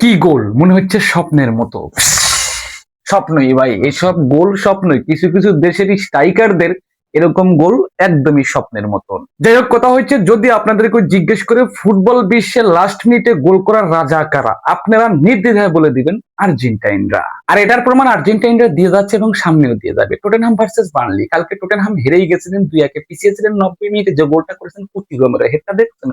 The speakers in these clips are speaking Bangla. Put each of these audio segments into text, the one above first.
কি গোল? মনে হচ্ছে স্বপ্নের মতো। স্বপ্নই ভাই, এসব গোল স্বপ্নই। কিছু কিছু দেশের স্ট্রাইকারদের এরকম গোল একদমই স্বপ্নের মতন। যাই হোক কথা হচ্ছে যদি আপনাদেরকে জিজ্ঞেস করে ফুটবল বিশ্বের লাস্ট মিনিটে গোল করার রাজা কারা, আপনারা নির্দ্বিধায় বলে দিবেন আর্জেন্টাইনরা। আর এটার প্রমাণ আর্জেন্টাইনরা দিয়ে যাচ্ছে এবং সামনেও দিয়ে যাবে। টোটেনহাম ভার্সেস বার্নলি কালকে টোটেনহাম হেরেই গেছিলেন দুই একে। পিছিয়েছিলেন নব্বই মিনিটে যে গোলটা করেছেন কুতি গমের হেডটা দেখছেন?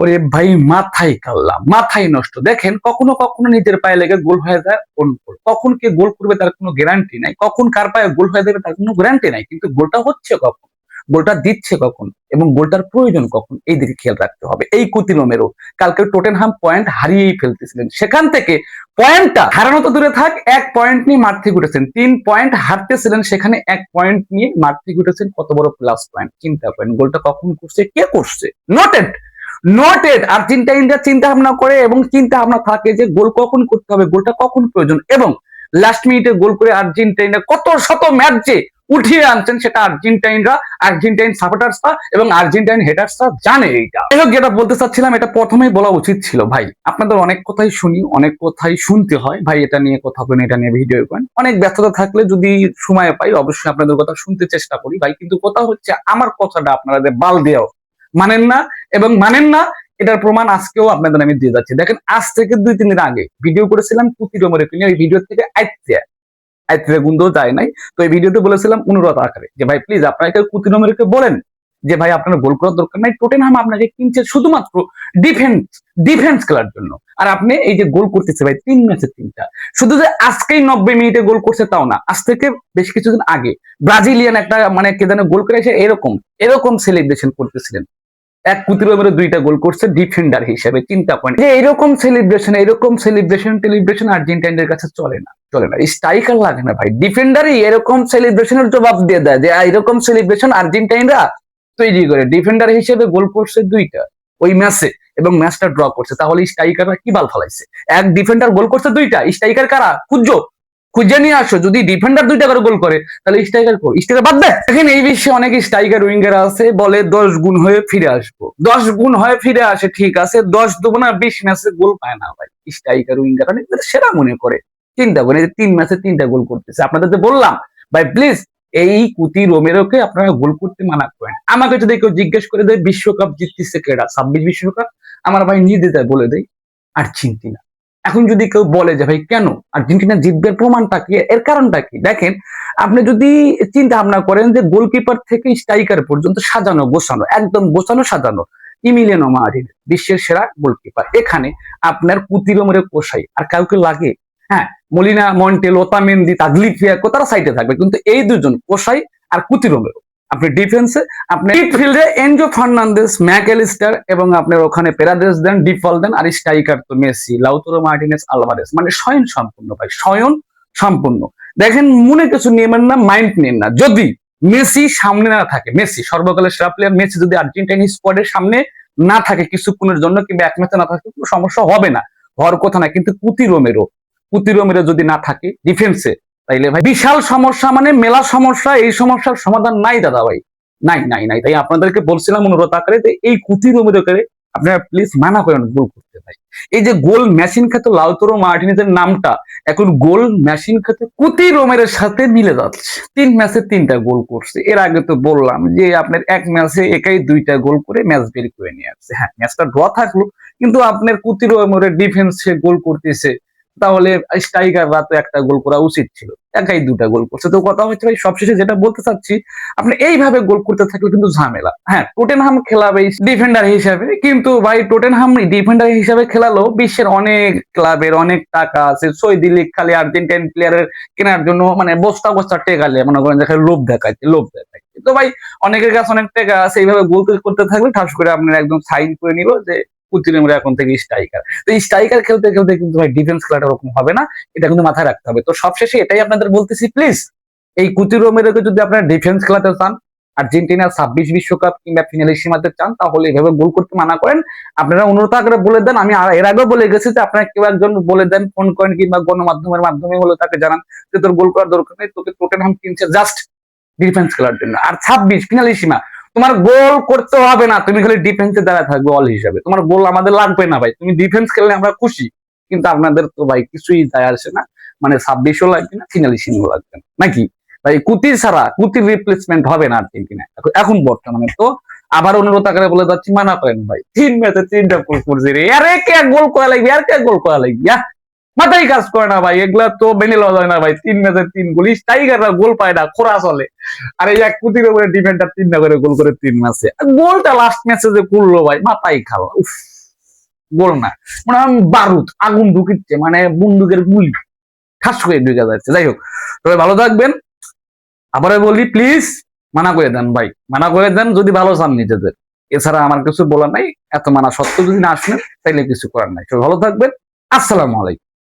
ওরে ভাই, মাথায় কাল্লা, মাথায় নষ্ট। দেখেন, কখনো কখনো নিজের পায়ে লেগে গোল হয়ে যায় অন্য কখন কে গোল করবে তার কোনো গ্যারান্টি নাই, কখন কার পায়ে গোল হয়ে যাবে তার কোনো গ্যারান্টি নাই, কিন্তু গোলটা হচ্ছে কখন? গোলটা দিচ্ছে কখন এবং গোলটার প্রয়োজন কখন, এই দিকে খেয়াল রাখতে হবে। এই কুতিরমেরও কালকে টোটেনহাম পয়েন্ট হারিয়েই ফেলতেছিলেন। সেখান থেকে পয়েন্টটা হারানো তো দূরে থাক, এক পয়েন্ট নিয়ে থেকে উঠেছেন। তিন পয়েন্ট হারতেছিলেন, সেখানে এক পয়েন্ট নিয়ে থেকে উঠেছেন। কত বড় প্লাস পয়েন্ট চিন্তা করেন গোলটা কখন করছে, কে করছে? নোটেড নোটেড আর্জেন্টাইনরা চিন্তা ভাবনা করে এবং চিন্তা ভাবনা থাকে যে গোল কখন করতে হবে, গোলটা কখন প্রয়োজন এবং লাস্ট মিনিটে গোল করে আর্জেন্টাইনরা কত শত ম্যাচ উঠিয়ে আনছেন সেটা আর্জেন্টাইনরা, আর্জেন্টাইন সাপোর্টার্সরা এবং আর্জেন্টাইন হেটার্সরা জানে এইটা। যাই হোক, যেটা বলতে চাচ্ছিলাম, এটা প্রথমেই বলা উচিত ছিল, ভাই, আপনাদের অনেক কথাই শুনি, অনেক কথাই শুনতে হয়। ভাই, এটা নিয়ে কথা বলেন, এটা নিয়ে ভিডিও করেন। অনেক ব্যস্ততা থাকলে যদি সময় পাই, অবশ্যই আপনাদের কথা শুনতে চেষ্টা করি। ভাই, কিন্তু কথা হচ্ছে, আমার কথাটা আপনারা বাল দেও মানেন না এবং মানেন না, এটার প্রমাণ আজকেও আপনাদের আমি দিয়ে যাচ্ছি। দেখেন, আজ থেকে দুই, তিন দিন আগে ভিডিও করেছিলাম রমরে কিনে এই ভিডিও থেকে আইতে। আইতে গুন্দ যায় নাই। তো এই ভিডিওতে বলেছিলাম অনুরোধ আকারে যে, ভাই প্লিজ আপনাকে কুতি রমরকে বলেন যে, ভাই, আপনার গোল করার দরকার নাই। টোটেনহাম আপনাকে কিনছে শুধুমাত্র ডিফেন্স ডিফেন্স খেলার জন্য। আর আপনি এই যে গোল করতেছে ভাই, তিন ম্যাচে তিনটা। শুধু যে আজকেই নব্বই মিনিটে গোল করছে তাও না, আজ থেকে বেশ কিছুদিন আগে ব্রাজিলিয়ান একটা মানে কে যেন গোল করে এসে এরকম এরকম সেলিব্রেশন করতেছিলেন। এক কুতির ওভারে দুইটা গোল করছে ডিফেন্ডার হিসেবে চিন্তা করেন যে এরকম সেলিব্রেশন এরকম সেলিব্রেশন টেলিব্রেশন আর্জেন্টাইনদের কাছে চলে না চলে না। স্ট্রাইকার লাগে না ভাই। ডিফেন্ডারই এরকম সেলিব্রেশনের জবাব দিয়ে দেয় যে এরকম সেলিব্রেশন আর্জেন্টাইনরা তৈরি করে। ডিফেন্ডার হিসেবে গোল করছে দুইটা, ওই ম্যাচে এবং ম্যাচটা ড্র করছে। তাহলে স্ট্রাইকাররা কি বাল ফালাইছে? এক ডিফেন্ডার গোল করছে দুইটা স্ট্রাইকার কারা? খুঁজো। খুঁজে নিয়ে আসো, যদি ডিফেন্ডার দুইটা করে গোল করে, তাহলে স্ট্রাইকার কো স্ট্রাইকার বাদ দে। দেখেন এই বিশ্বে অনেক স্ট্রাইকার উইঙ্গার আছে, বলে দশ গুণ হয়ে ফিরে আসব। দশ গুণ হয়ে ফিরে আসে, ঠিক আছে, দশ দুগুণা বিশ ম্যাচে গোল পায় না ভাই। স্ট্রাইকার উইঙ্গার অনেক সেরা মনে করে। চিন্তা করে তিন ম্যাচে তিনটা গোল করতেছে। আপনাদের তো বললাম, ভাই প্লিজ এই কুতি রোমেরোকে আপনারা গোল করতে মানা করেন। আমাকে যদি কেউ জিজ্ঞেস করে দেয়, বিশ্বকাপ জিততেছে কেডা ছাব্বিশ বিশ্বকাপ? আমার ভাই নির্দ্বিধায় বলে দেয় আর্জেন্টিনা এখন যদি কেউ বলে যে, ভাই, কেন? আর্জেন্টিনা জিতবে প্রমাণটা কি? এর কারণটা কি? দেখেন, আপনি যদি চিন্তা ভাবনা করেন যে, গোলকিপার থেকে স্ট্রাইকার পর্যন্ত সাজানো, গোছানো, একদম গোছানো, সাজানো, ইমিলিয়ানো মারিন বিশ্বের সেরা গোলকিপার। এখানে আপনার কুতিরমরে কোষাই আর কাউকে লাগে। হ্যাঁ মলিনা মন্টেল ওতামেন্দি তাগলিফিয়া তারা সাইডে থাকবে। কিন্তু এই দুজন কোষাই আর কুতিরমেরও আপনি ডিফেন্সে আপনি ফিল্ডে এনজো ফার্নান্দেস ম্যাকেলিস্টার এবং আপনার ওখানে Paredes then De Paul then আর স্ট্রাইকার তো মেসি লাউতরো মার্টিনেস আলভারেস মানে স্বয়ং সম্পূর্ণ ভাই স্বয়ং সম্পূর্ণ। দেখেন, মনে কিছু নেবেন না মাইন্ড নেন না। যদি মেসি সামনে না থাকে মেসি সর্বকালের সেরা প্লেয়ার মেসি যদি আর্জেন্টাইন স্কোয়াডের সামনে না থাকে কিছুক্ষণের জন্য, কিংবা এক ম্যাচে না থাকে, কোনো সমস্যা হবে না। হওয়ার কথা না, কিন্তু কুতি রোমেরো কুতি রোমেরো যদি না থাকে ডিফেন্সে তাইলে ভাই বিশাল সমস্যা মানে মেলা সমস্যা, এই সমস্যার সমাধান নাই দাদা ভাই। নাই নাই নাই। তাই আপনাদেরকে বলছিলাম অনুরোধ আকারে যে এই কুতি রোমেরোকে আপনারা প্লিজ মানা করেন গোল করতে ভাই। এই যে গোল মেশিন খ্যাত লাউতরো মার্টিনেজের নামটা, এখন গোল মেশিন খ্যাত কুতি রোমের সাথে মিলে যাচ্ছে। তিন ম্যাচে তিনটা গোল করছে। এর আগে তো বললাম যে আপনার এক ম্যাচে একাই দুইটা গোল করে ম্যাচ বের করে নিয়ে আসছে। হ্যাঁ ম্যাচটা ড্র থাকল, কিন্তু আপনার কুতি রোমের ডিফেন্সে গোল করতেছে। তাহলে স্ট্রাইকাররা তো একটা গোল করা উচিত ছিল। একাই দুটা গোল করছে। তো কথা হচ্ছে ভাই, সবশেষে যেটা বলতে চাচ্ছি, আপনি এইভাবে গোল করতে থাকলে কিন্তু ঝামেলা। হ্যাঁ টোটেনহাম খেলাবে ডিফেন্ডার হিসাবে, কিন্তু ভাই টোটেনহাম ডিফেন্ডার হিসাবে খেলালো বিশ্বের অনেক ক্লাবের অনেক টাকা আছে। সৌদি লিগ খালি আর্জেন্টাইন প্লেয়ারের কেনার জন্য মানে বস্তা বস্তা টেকালে মনে করেন দেখে লোভ দেখাচ্ছে লোভ দেখায়। তো ভাই, অনেকের কাছে অনেক টাকা আছে। এইভাবে গোল করতে থাকলে ঠাস করে আপনার একদম সাইন করে নিল যে কুতিরেমরা এখন থেকে স্ট্রাইকার তো স্ট্রাইকার খেলতে খেলতে কিন্তু ভাই ডিফেন্স খেলাটা ওরকম হবে না, এটা কিন্তু মাথায় রাখতে হবে। তো সবশেষে এটাই আপনাদের বলতেছি প্লিজ এই কুতিরোমেরকে যদি আপনারা ডিফেন্স খেলাতে চান, আর্জেন্টিনা ছাব্বিশ বিশ্বকাপ কিংবা ফিনালে সীমাতে চান, তাহলে এভাবে গোল করতে মানা করেন। আপনারা অনুরোধ করে বলে দেন, আমি এর আগেও বলে গেছি যে আপনারা কেউ একজন বলে দেন ফোন করেন কিংবা গণমাধ্যমের মাধ্যমে হলে তাকে জানান যে তোর গোল করার দরকার নেই, তোকে টোটেনহাম কিনছে জাস্ট ডিফেন্স খেলার জন্য। আর ছাব্বিশ ফিনালি সীমা তোমার গোল করতে হবে না, তুমি খালি ডিফেন্সে দাঁড়ায় থাকবে অল হিসাবে। তোমার গোল আমাদের লাগবে না ভাই। তুমি ডিফেন্স খেললে আমরা খুশি। কিন্তু আপনাদের তো ভাই কিছুই যায় আসে না। মানে ছাব্বিশও লাগবে না ফিনালিশিংও লাগবে না। নাকি? ভাই কুতি ছাড়া কুতির রিপ্লেসমেন্ট হবে না আর্জেন্টিনা এখন- বর্তমানে তো আবার অনুরোধ আকারে বলে যাচ্ছি, মানা করেন ভাই। তিন ম্যাচে তিনটা গোল করছে রে। আর কে গোল করা লাগবে? আর কে গোল করা লাগবে? মাথায় কাজ করে না ভাই, এগুলা তো মেনে লওয়া যায় না ভাই, তিন ম্যাচে তিন গোল। টাইগাররা গোল পায় না, খোরা চলে। আর এই এক কুতির উপরে ডিফেন্ডার তিন না করে গোল করে তিন ম্যাচে। গোলটা লাস্ট ম্যাচে যে করল ভাই, মাথায় উফ, গোল না। মানে বারুদ, আগুন ঢুকিচ্ছে মানে বন্দুকের গুলি। ঠাস করে ঢুকে যাচ্ছে। যাই হোক, তবে ভালো থাকবেন। আবারও বলি প্লিজ মানা করে দেন ভাই। মানা করে দেন যদি ভালো চান নিজেদের। এছাড়া আমার কিছু বলার নাই, এত মানা সত্ত্বেও যদি না আসেন তাইলে কিছু করার নাই। সবাই ভালো থাকবেন। আসসালামু আলাইকুম।